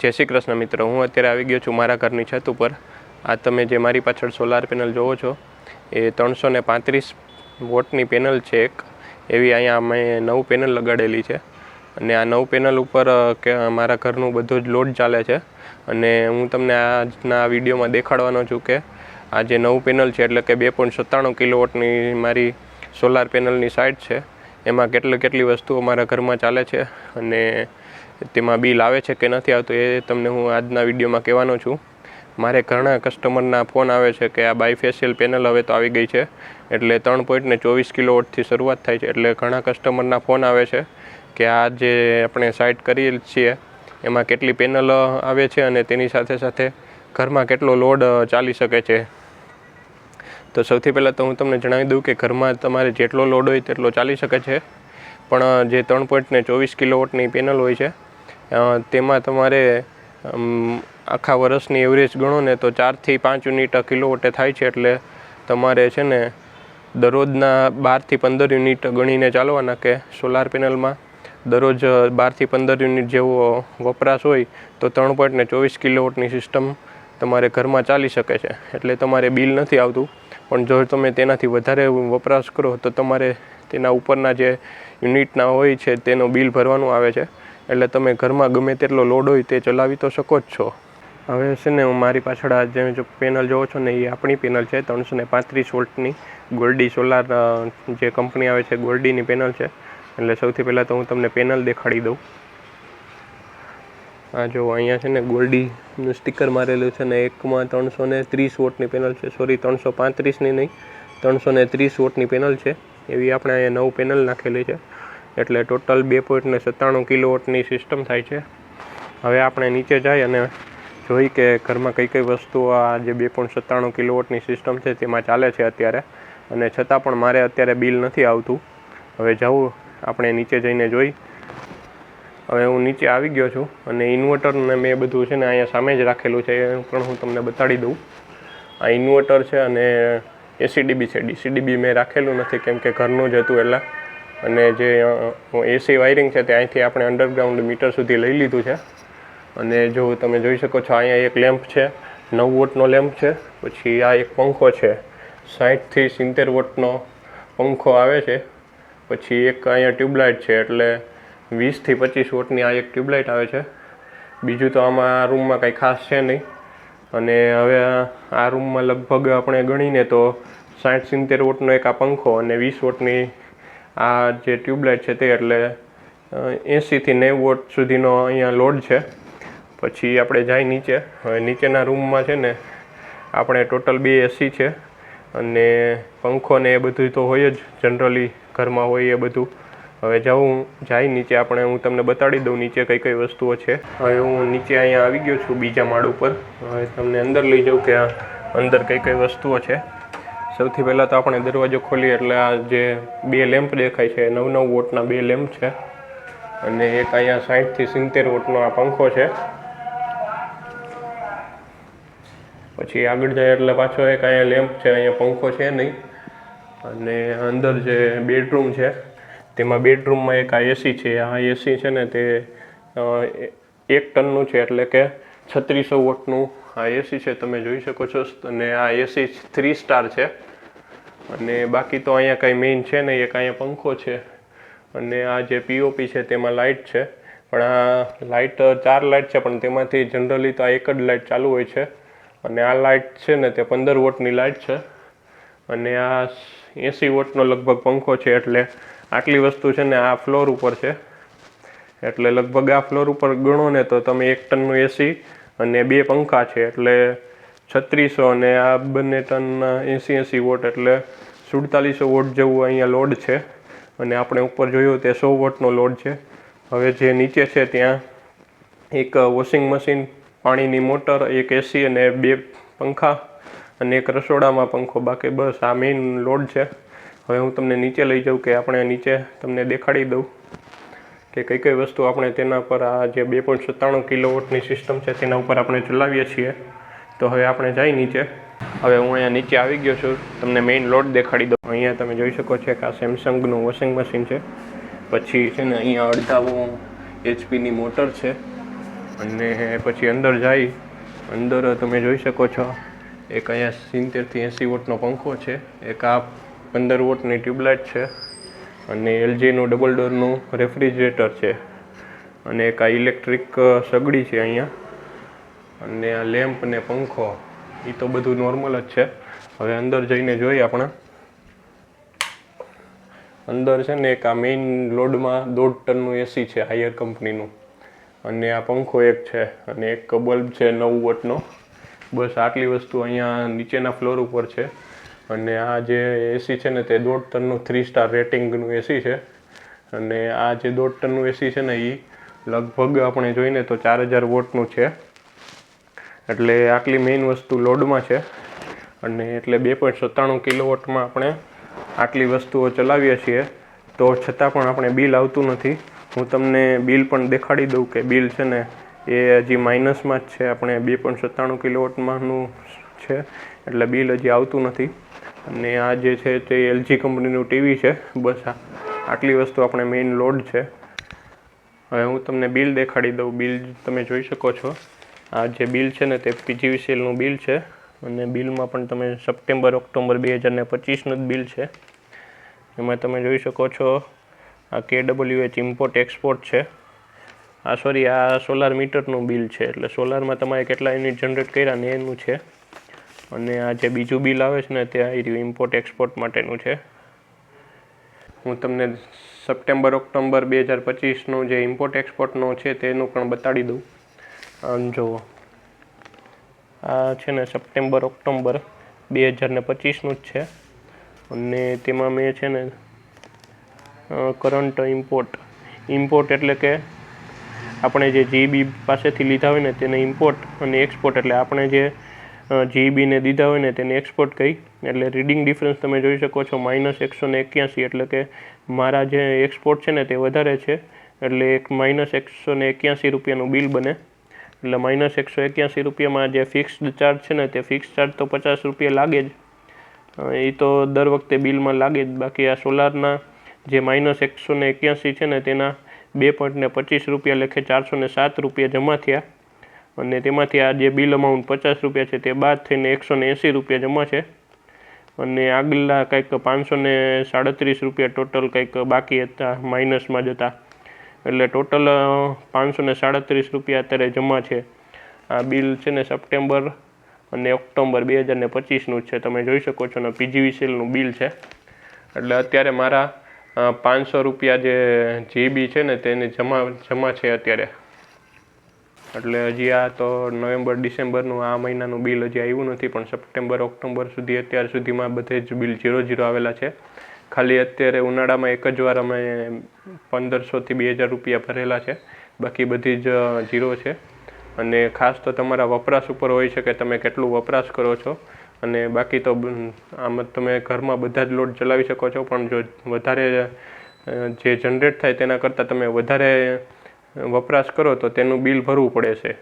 જય શ્રી કૃષ્ણ મિત્રો, હું અત્યારે આવી ગયો છું મારા ઘરની છત ઉપર. આ તમે જે મારી પાછળ સોલાર પેનલ જોવો છો, એ ત્રણસો ને પાંત્રીસ વોટની પેનલ છે એક. એવી અહીંયા મેં નવું પેનલ લગાડેલી છે. અને આ નવું પેનલ ઉપર કે, મારા ઘરનું બધું જ લોડ ચાલે છે. અને હું તમને આજના વિડીયોમાં દેખાડવાનો છું કે, આ જે નવું પેનલ છે, એટલે કે બે પોઈન્ટ સત્તાણું કિલોવોટની મારી સોલાર પેનલની સાઇટ છે. એમાં કેટલી કેટલી વસ્તુઓ મારા ઘરમાં ચાલે છે. અને તેમાં બિલ આવે છે કે નથી આવતું એ તમને હું આજના વિડીયોમાં કહેવાનો છું. મારે ઘણા કસ્ટમરના ફોન આવે છે કે આ બાયફેશિયલ પેનલ હવે તો આવી ગઈ છે. એટલે ત્રણ પોઈન્ટને ચોવીસ ચોવીસ કિલોવોટથી શરૂઆત થાય છે. એટલે ઘણા કસ્ટમરના ફોન આવે છે કે આ જે આપણે સાઇટ કરીએ છીએ, એમાં કેટલી પેનલ આવે છે અને તેની સાથે સાથે ઘરમાં કેટલો લોડ ચાલી શકે છે. તો સૌથી પહેલાં તો હું તમને જણાવી દઉં કે ઘરમાં તમારે જેટલો લોડ હોય તેટલો ચાલી શકે છે. પણ જે ત્રણ પોઈન્ટને ચોવીસ ચોવીસ કિલોવોટની પેનલ હોય છે તેમાં તમારે આખા વર્ષની એવરેજ ગણો ને તો ચારથી પાંચ યુનિટ કિલોવોટે થાય છે એટલે તમારે છે ને દરરોજના બારથી પંદર યુનિટ ગણીને ચાલવાના કે સોલાર પેનલમાં દરરોજ બારથી પંદર યુનિટ જેવો વપરાશ હોય તો ત્રણ પોઈન્ટ ને ચોવીસ કિલોવોટની સિસ્ટમ તમારે ઘરમાં ચાલી શકે છે. એટલે તમારે બિલ નથી આવતું. પણ જો તમે તેનાથી વધારે વપરાશ કરો તો તમારે તેના ઉપરના જે યુનિટના હોય છે તેનું બિલ ભરવાનું આવે છે. એટલે તમે ઘરમાં ગમે તેટલો લોડ હોય તે ચલાવી તો શકો જ છો. હવે છે ને હું મારી પાછળ આ જે પેનલ જોવો છો ને એ આપણી પેનલ છે, ત્રણસો ને પાંત્રીસ વોલ્ટની ગોલ્ડી સોલાર જે કંપની આવે છે ગોલ્ડીની પેનલ છે. એટલે સૌથી પહેલાં તો હું તમને પેનલ દેખાડી દઉં. આ જો અહીંયા છે ને ગોલ્ડીનું સ્ટીકર મારેલું છે ને એકમાં ત્રણસો ને ત્રીસ વોટની પેનલ છે. સોરી ત્રણસો પાંત્રીસની નહીં, ત્રણસો ને ત્રીસ વોટની પેનલ છે. એવી આપણે અહીંયા નવું પેનલ નાખેલી છે. એટલે ટોટલ બે પોઈન્ટને સત્તાણું કિલોવોટની સિસ્ટમ થાય છે. હવે આપણે નીચે જઈ અને જોઈ કે ઘરમાં કઈ કઈ વસ્તુઓ આ જે બે પોઈન્ટ સત્તાણું કિલોવોટની સિસ્ટમ છે તેમાં ચાલે છે અત્યારે. અને છતાં પણ મારે અત્યારે બિલ નથી આવતું. હવે જવું આપણે નીચે જઈને જોઈ. હવે હું નીચે આવી ગયો છું અને ઇન્વર્ટર ને મેં બધું છે ને અહીંયા સામે જ રાખેલું છે. એ પણ હું તમને બતાડી દઉં. આ ઇન્વર્ટર છે અને એસીડીબી છે. ડીસીડીબી મેં રાખેલું નથી કેમ કે ઘરનું જ હતું એટલે. અને જે એસી વાયરિંગ છે તે અહીંથી આપણે અંડરગ્રાઉન્ડ મીટર સુધી લઈ લીધું છે. અને જો તમે જોઈ શકો છો, અહીંયા એક લેમ્પ છે, નવ વોટનો લેમ્પ છે, પછી આ એક પંખો છે. સાઠથી સિત્તેર વોટનો પંખો આવે છે. પછી એક અહીંયા ટ્યુબલાઇટ છે, એટલે વીસથી પચીસ વોટની આ એક ટ્યુબલાઇટ આવે છે. બીજું તો આમાં આ રૂમમાં કંઈ ખાસ છે નહીં. અને હવે આ- રૂમમાં લગભગ આપણે ગણીને તો સાઠ સિત્તેર વોટનો એક આ પંખો અને વીસ વોટની આ જે ટ્યુબલાઇટ છે તે એટલે એંસીથી નેવું વોટ સુધીનો અહીંયા લોડ છે. પછી આપણે જાય નીચે. હવે નીચેના રૂમમાં છે ને, આપણે ટોટલ બે એસી છે. અને પંખો ને એ બધું તો હોય જ, જનરલી ઘરમાં હોય એ બધું. હવે જાઉં, જાય નીચે. આપણે, હું તમને બતાડી દઉં નીચે કઈ કઈ વસ્તુઓ છે. હવે હું નીચે અહીંયા આવી ગયો છું બીજા માળ ઉપર. હવે તમને અંદર લઈ જાઉં કે અંદર કઈ કઈ વસ્તુઓ છે. સૌથી પહેલાં તો આપણે દરવાજો ખોલીએ એટલે આ જે બે લેમ્પ દેખાય છે નવ નવ વોટના બે લેમ્પ છે. અને એક અહીંયા સાઠથી સિત્તેર વોટનો આ પંખો છે. પછી આગળ જાય એટલે પાછો એક અહીંયા લેમ્પ છે, અહીંયા પંખો છે નહીં. અને અંદર જે બેડરૂમ છે, તેમાં બેડરૂમમાં એક આ એસી છે. આ એસી છે ને તે એક ટનનું છે એટલે કે છત્રીસો વોટનું આ એસી છે. તમે જોઈ શકો છો. અને આ એસી થ્રી સ્ટાર છે. અને બાકી તો અહીંયા કાંઈ મેઇન છે ને એક અહીંયા પંખો છે. અને આ જે પીઓપી છે તેમાં લાઇટ છે. પણ આ લાઇટ ચાર લાઇટ છે, પણ તેમાંથી જનરલી તો આ એક જ લાઇટ ચાલુ હોય છે. અને આ લાઇટ છે ને તે પંદર વોટની લાઇટ છે. અને આ એંસી વોટનો લગભગ પંખો છે, એટલે આટલી વસ્તુ છે ને આ ફ્લોર ઉપર છે. એટલે લગભગ આ ફ્લોર ઉપર ગણો ને તો તમે એક ટનનું એસી અને બે પંખા છે, એટલે છત્રીસો અને આ બંને ટનના એંસી એંસી વોટ એટલે સુડતાલીસો વોટ જેવું અહીંયા લોડ છે. અને આપણે ઉપર જોયું તે સો વોટનો લોડ છે. હવે જે નીચે છે ત્યાં એક વોશિંગ મશીન, પાણીની મોટર, એક એસી અને બે પંખા અને એક રસોડામાં પંખો બાકી બસ આ મેઇન લોડ છે. હવે હું તમને નીચે લઈ જાઉં કે આપણે નીચે તમને દેખાડી દઉં કે કઈ કઈ વસ્તુ આપણે તેના પર આ જે બે પોઈન્ટ સત્તાણું કિલો વોટની સિસ્ટમ છે તેના ઉપર આપણે ચલાવીએ છીએ. તો હવે આપણે જઈ નીચે. હવે હું અહીંયા નીચે આવી ગયો છું. તમને મેઇન લોડ દેખાડી દઉં. અહીંયા તમે જોઈ શકો છો કે આ સેમસંગનું વોશિંગ મશીન છે. પછી છે ને અહીંયા અડધા એચપીની મોટર છે. અને પછી અંદર જાય. અંદર તમે જોઈ શકો છો, એક અહીંયા સિત્તેરથી એંસી વોટનો પંખો છે. એક આ પંદર વોટની ટ્યુબલાઇટ છે. અને એલજીનું ડબલ ડોરનું રેફ્રિજરેટર છે. અને એક આ ઇલેક્ટ્રિક સગડી છે અહીંયા. અને આ લેમ્પ ને પંખો એ તો બધું નોર્મલ જ છે. હવે અંદર જઈને જોઈએ આપણે. અંદર છે ને એક આ મેઇન લોડમાં દોઢ ટનનું એસી છે હાયર કંપનીનું અને આ પંખો એક છે, અને એક બલ્બ છે નવ વોટનો. બસ આટલી વસ્તુ અહીંયા નીચેના ફ્લોર ઉપર છે. અને આ જે એસી છે ને તે દોઢ ટનનું થ્રી સ્ટાર રેટિંગનું એસી છે. અને આ જે દોઢ ટનનું એસી છે ને એ લગભગ આપણે જોઈને તો ચાર હજાર વોટનું છે. એટલે આટલી મેઇન વસ્તુ લોડમાં છે. અને એટલે બે પોઈન્ટ સત્તાણું કિલોવોટમાં આપણે આટલી વસ્તુઓ ચલાવીએ છીએ. તો છતાં પણ આપણે બિલ આવતું નથી. હું તમને બિલ પણ દેખાડી દઉં કે બિલ છે ને એ હજી માઇનસમાં જ છે. આપણે બે પોઈન્ટ સત્તાણું કિલોવોટમાંનું છે. એટલે બિલ હજી આવતું નથી. અને આ જે છે તે એલજી કંપનીનું ટીવી છે. બસ આટલી વસ્તુ આપણે મેઇન લોડ છે. હવે હું તમને બિલ દેખાડી દઉં. બિલ તમે જોઈ શકો છો. આ જે બિલ છે ને તે પીજીવીસીએલનું બિલ છે. અને બિલમાં પણ તમે સપ્ટેમ્બર, ઓક્ટોબર બે હજાર ને પચીસનું જ બિલ છે. એમાં તમે જોઈ શકો છો, આ કે ડબલ્યુ એચ ઇમ્પોર્ટ, એક્સપોર્ટ છે. આ સોરી, આ સોલાર મીટરનું બિલ છે. એટલે સોલારમાં તમારે કેટલા યુનિટ જનરેટ કર્યા ને એનું છે. અને આ જે બીજું બિલ આવે છે ને તે આવી રહ્યું ઇમ્પોર્ટ, એક્સપોર્ટ માટેનું છે. હું તમને સપ્ટેમ્બર, ઓક્ટોબર બે હજાર પચીસનું જે ઇમ્પોર્ટ, એક્સપોર્ટનો છે તેનું પણ બતાડી દઉં. આમ જુઓ આ છે ને સપ્ટેમ્બર ઓક્ટોબર બે હજાર ને પચીસનું જ છે. અને તેમાં મેં છે ને કરંટ ઇમ્પોર્ટ ઇમ્પોર્ટ એટલે કે આપણે જે જીબી પાસેથી લીધા હોય ને તેને ઇમ્પોર્ટ અને એક્સપોર્ટ એટલે આપણે જે જીબીને દીધા હોય ને તેને એક્સપોર્ટ કહી એટલે રીડિંગ ડિફરન્સ તમે જોઈ શકો છો માઇનસ એકસો ને એક્યાસી એટલે કે મારા જે એક્સપોર્ટ છે ને તે વધારે છે. એટલે એક માઇનસ એકસો ને એક્યાસી રૂપિયાનું બિલ બને. એટલે માઇનસ એકસો એક્યાસી રૂપિયામાં જે ફિક્સ્ડ ચાર્જ છે ને તે ફિક્સ ચાર્જ તો પચાસ રૂપિયા લાગે જ. એ તો દર વખતે બિલમાં લાગે જ. બાકી આ સોલારના જે માઇનસ એકસો ને એક્યાસી છે ને તેના બે પોઈન્ટ ને પચીસ રૂપિયા લેખે ચારસો ને સાત રૂપિયા જમા થયા. અને તેમાંથી આ જે બિલ અમાઉન્ટ પચાસ રૂપિયા છે તે બાદ થઈને એકસો ને એંસી રૂપિયા જમા છે. અને આગલા કંઈક પાંચસો ને સાડત્રીસ રૂપિયા ટોટલ કંઈક બાકી હતા માઇનસમાં જતા એટલે ટોટલ પાંચસો ને સાડત્રીસ રૂપિયા અત્યારે જમા છે. આ બિલ છે ને સપ્ટેમ્બર અને ઓક્ટોબર બે હજાર ને પચીસનું છે. તમે જોઈ શકો છો ને પીજીવીસીએલનું બિલ છે. એટલે અત્યારે મારા પાંચસો રૂપિયા જે જીબી છે ને તેને જમા જમા છે અત્યારે. એટલે હજી આ તો નવેમ્બર, ડિસેમ્બરનું આ મહિનાનું બિલ હજી આવ્યું નથી, પણ સપ્ટેમ્બર, ઓક્ટોબર સુધી અત્યાર સુધીમાં બધે જ બિલ ઝીરો ઝીરો આવેલા છે. ખાલી અત્યારે ઉનાળામાં એક જ વાર અમે પંદરસોથી બે હજાર રૂપિયા ભરેલા છે. બાકી બધી જ ઝીરો છે. અને ખાસ તો તમારા વપરાશ ઉપર હોય છે કે તમે કેટલું વપરાશ કરો છો. અને બાકી તો આમ તમે ઘરમાં બધા જ લોડ ચલાવી શકો છો. પણ જો વધારે જે જનરેટ થાય તેના કરતાં તમે વધારે વપરાશ કરો તો તેનું બિલ ભરવું પડે છે.